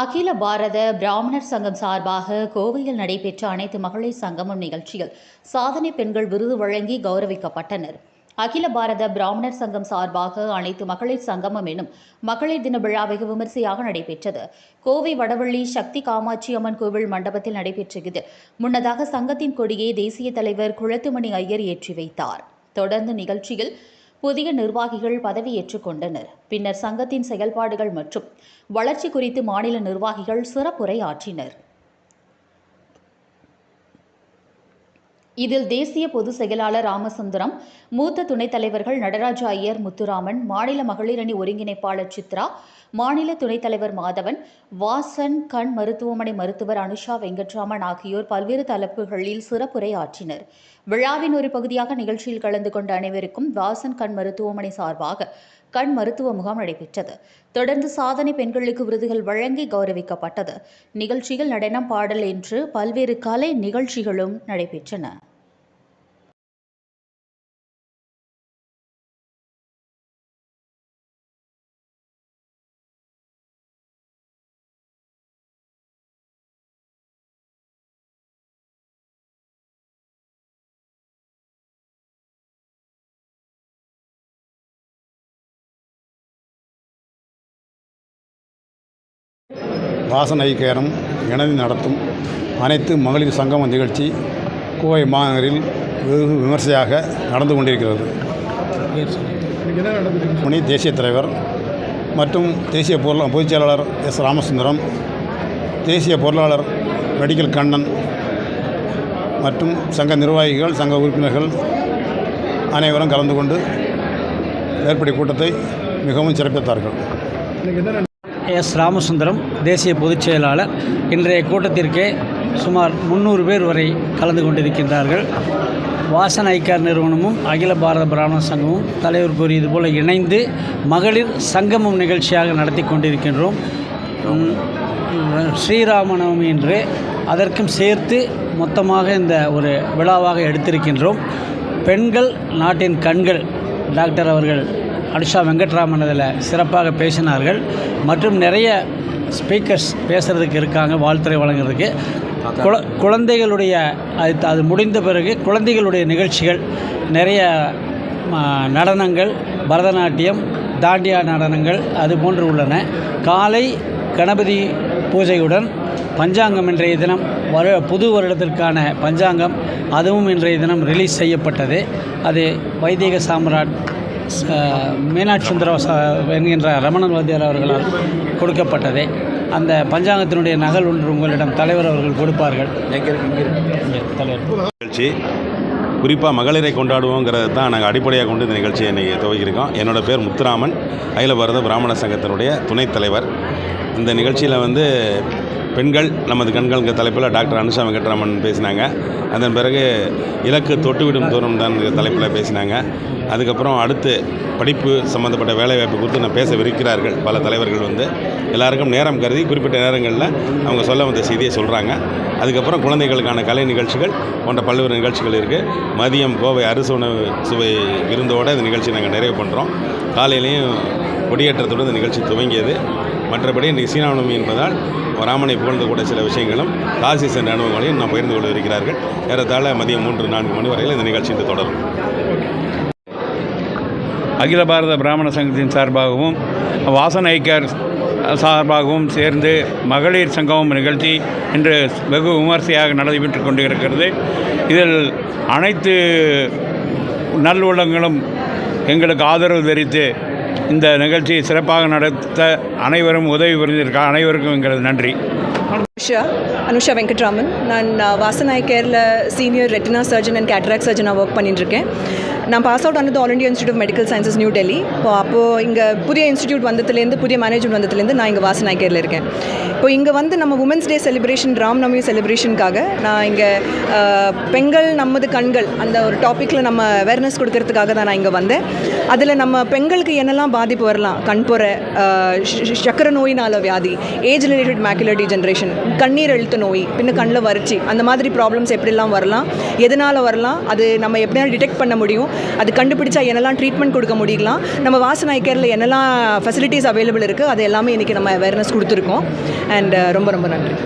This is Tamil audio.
அகில பாரத பிராமணர் சங்கம் சார்பாக கோவையில் நடைபெற்ற அனைத்து மகளிர் சங்கமம் நிகழ்ச்சியில் சாதனை பெண்கள் விருது வழங்கி கௌரவிக்கப்பட்டனர். அகில பாரத பிராமணர் சங்கம் சார்பாக அனைத்து மகளிர் சங்கமம் எனும் மகளிர் தின விழா வெகு விமரிசையாக நடைபெற்றது. கோவை வடவள்ளி சக்தி காமாட்சி அம்மன் கோவில் மண்டபத்தில் நடைபெற்ற இதில் முன்னதாக சங்கத்தின் கொடியை தேசிய தலைவர் குளத்துமணி ஐயர் ஏற்றி வைத்தார். தொடர்ந்து நிகழ்ச்சியில் புதிய நிர்வாகிகள் பதவியேற்றுக் கொண்டனர். பின்னர் சங்கத்தின் செயல்பாடுகள் மற்றும் வளர்ச்சி குறித்து மாநில நிர்வாகிகள் சிறப்புரை ஆற்றினர். இதில் தேசிய பொதுச் செயலாளர் ராமசுந்தரம் மூத்த துணைத் தலைவர்கள் நடராஜ ஐயர் முத்துராமன் மாநில மகளிர் அணி ஒருங்கிணைப்பாளர் சித்ரா மாநில துணைத் தலைவர் மாதவன் வாசன் கண் மருத்துவமனை மருத்துவர் அனுஷா வெங்கட்ராமன் ஆகியோர் பல்வேறு தலைப்புகளில் சிறப்புரை ஆற்றினர் விழாவின் ஒரு பகுதியாக நிகழ்ச்சியில் கலந்து கொண்ட அனைவருக்கும் வாசன் கண் மருத்துவமனை சார்பாக கண் மருத்துவ முகாம் நடைபெற்றது. தொடர்ந்து சாதனை பெண்களுக்கு விருதுகள் வழங்கி கௌரவிக்கப்பட்டது. நிகழ்ச்சியில் நடனம் பாடல் என்று பல்வேறு கலை நிகழ்ச்சிகளும் நடைபெற்றன. வாசன் ஐக்கியரம் இணைந்து நடத்தும் அனைத்து மகளிர் சங்கம நிகழ்ச்சி கோவை மாநகரில் வெகு விமர்சையாக நடந்து கொண்டிருக்கிறது. மணி தேசிய தலைவர் மற்றும் தேசிய பொருளா பொதுச் செயலாளர் எஸ் ராமசுந்தரம் தேசிய பொருளாளர் மெடிக்கல் கண்ணன் மற்றும் சங்க நிர்வாகிகள் சங்க உறுப்பினர்கள் அனைவரும் கலந்து கொண்டு மேற்படி கூட்டத்தை மிகவும் சிறப்பித்தார்கள். எஸ் ராமசுந்தரம் தேசிய பொதுச் செயலாளர். இன்றைய கூட்டத்திற்கே சுமார் முந்நூறு பேர் வரை கலந்து கொண்டிருக்கின்றார்கள். வாசன் ஐக்கார் நிறுவனமும் அகில பாரத பிராமண சங்கமும் தலைவர் கூறியது போல இணைந்து மகளிர் சங்கமம் நிகழ்ச்சியாக நடத்தி கொண்டிருக்கின்றோம். உம், ஸ்ரீராமநவமி என்று அதற்கும் சேர்த்து மொத்தமாக இந்த ஒரு விழாவாக எடுத்திருக்கின்றோம். பெண்கள் நாட்டின் கண்கள் டாக்டர் அவர்கள் அனுஷா வெங்கட்ராமன் அதில் சிறப்பாக பேசினார்கள். மற்றும் நிறைய ஸ்பீக்கர்ஸ் பேசுகிறதுக்கு இருக்காங்க வாழ்த்துறை வழங்குறதுக்கு. குழ குழந்தைகளுடைய அது அது முடிந்த பிறகு குழந்தைகளுடைய நிகழ்ச்சிகள் நிறைய நடனங்கள் பரதநாட்டியம் தாண்டியா நடனங்கள் அது போன்று உள்ளன. காலை கணபதி பூஜையுடன் பஞ்சாங்கம் இன்றைய தினம் வரு புது வருடத்திற்கான பஞ்சாங்கம் அதுவும் இன்றைய தினம் ரிலீஸ் செய்யப்பட்டது. அது வைதிக சாம்ராட் மீனாட்சி சுந்தர என்கின்ற ரமணன் வாத்தியார் அவர்களால் கொடுக்கப்பட்டது. அந்த பஞ்சாங்கத்தினுடைய நகல் ஒன்று உங்களிடம் தலைவர் அவர்கள் கொடுப்பார்கள். தலைவர். நிகழ்ச்சி. குறிப்பாக மகளிரை கொண்டாடுவோங்கிறது தான் நாங்கள் அடிப்படையாக கொண்டு இந்த நிகழ்ச்சியை இன்றைக்கி துவக்கியிருக்கோம். என்னோடய பேர் முத்துராமன். அகில பாரத பிராமண சங்கத்தினுடைய துணைத் தலைவர். இந்த நிகழ்ச்சியில் வந்து பெண்கள் நமது கண்களுக்கு தலைப்பில் டாக்டர் அனுஷா வெங்கட்ராமன் பேசினாங்க. அதன் பிறகு இலக்கு தொட்டுவிடும் தூரம் தான் தலைப்பில் பேசினாங்க. அதுக்கப்புறம் அடுத்து படிப்பு சம்மந்தப்பட்ட வேலைவாய்ப்பு குறித்து நான் பேசவிருக்கிறார்கள். பல தலைவர்கள் வந்து எல்லாருக்கும் நேரம் கருதி குறிப்பிட்ட நேரங்களில் அவங்க சொல்ல வந்த செய்தியை சொல்கிறாங்க அதுக்கப்புறம் குழந்தைகளுக்கான கலை நிகழ்ச்சிகள் போன்ற பல்வேறு நிகழ்ச்சிகள் இருக்குது மதியம் கோவை அரசு உணவு சுவை விருந்தோடு இந்த நிகழ்ச்சி நாங்கள் நிறைவு பண்ணுறோம் காலையிலையும் கொடியேற்றத்தோடு இந்த நிகழ்ச்சி துவங்கியது. மற்றபடி இன்றைக்கு சீனாவணமி என்பதால் ராமனை புகழ்ந்து கூட சில விஷயங்களும் காசி சென்ற அனுபவங்களையும் நாம் பகிர்ந்து கொள்ள இருக்கிறார்கள். ஏறத்தாழ மதியம் மூன்று நான்கு மணி வரையில் இந்த நிகழ்ச்சி இன்று தொடரும். அகில பாரத பிராமண சங்கத்தின் சார்பாகவும் வாசன் ஐக்கியர் சார்பாகவும் சேர்ந்து மகளிர் சங்கமம் நிகழ்ச்சி இன்று வெகு விமர்சையாக நடைபெற்று கொண்டு இருக்கிறது இதில் அனைத்து நல்லுள்ளங்களும் எங்களுக்கு ஆதரவு தெரிவித்து இந்த நிகழ்ச்சியை சிறப்பாக நடத்த அனைவரும் உதவி புரிந்திருக்க அனைவருக்கும் எங்களது நன்றி. அனுஷா அனுஷா வெங்கட்ராமன். நான் வாசனாய் கேரில் senior retina surgeon and cataract சர்ஜனாக work பண்ணிட்டுருக்கேன். நான் பாஸ் அவுட் ஆனது all India institute of medical sciences New Delhi இப்போ அப்போது இங்கே புதிய இன்ஸ்டியூட் வந்ததுலேருந்து புதிய மேனேஜ்மெண்ட் வந்ததுலேருந்து நான் இங்கே வாசனாய் கேரில் இருக்கேன். இப்போ இங்கே வந்து நம்ம உமன்ஸ் டே செலிப்ரேஷன் ராம்நவமி செலிப்ரேஷனுக்காக நான் இங்கே பெண்கள் நமது கண்கள் அந்த ஒரு டாப்பிக்கில் நம்ம அவேர்னஸ் கொடுக்கறதுக்காக தான் நான் இங்கே வந்தேன். அதில் நம்ம பெண்களுக்கு என்னெல்லாம் பாதிப்பு வரலாம்? கண்புற சக்கர ஷ- நோயினால் வியாதி ஏஜ் ரிலேட்டட் மேக்குலர் டிஜென்ரேஷன் கண்ணீர் எழுத்து நோய் பின்ன கண்ணில் வறட்சி அந்த மாதிரி ப்ராப்ளம்ஸ் எப்படிலாம் வரலாம் எதனால் வரலாம் அது நம்ம எப்படியாவது டிடெக்ட் பண்ண முடியும். அது கண்டுபிடிச்சா என்னெல்லாம் ட்ரீட்மெண்ட் கொடுக்க முடியலாம் நம்ம வாசனை கேரில் என்னெல்லாம் ஃபெசிலிட்டிஸ் அவைலபிள் இருக்குது அது எல்லாமே இன்றைக்கி நம்ம அவேர்னஸ் கொடுத்துருக்கோம். அண்ட் ரொம்ப ரொம்ப நன்றி.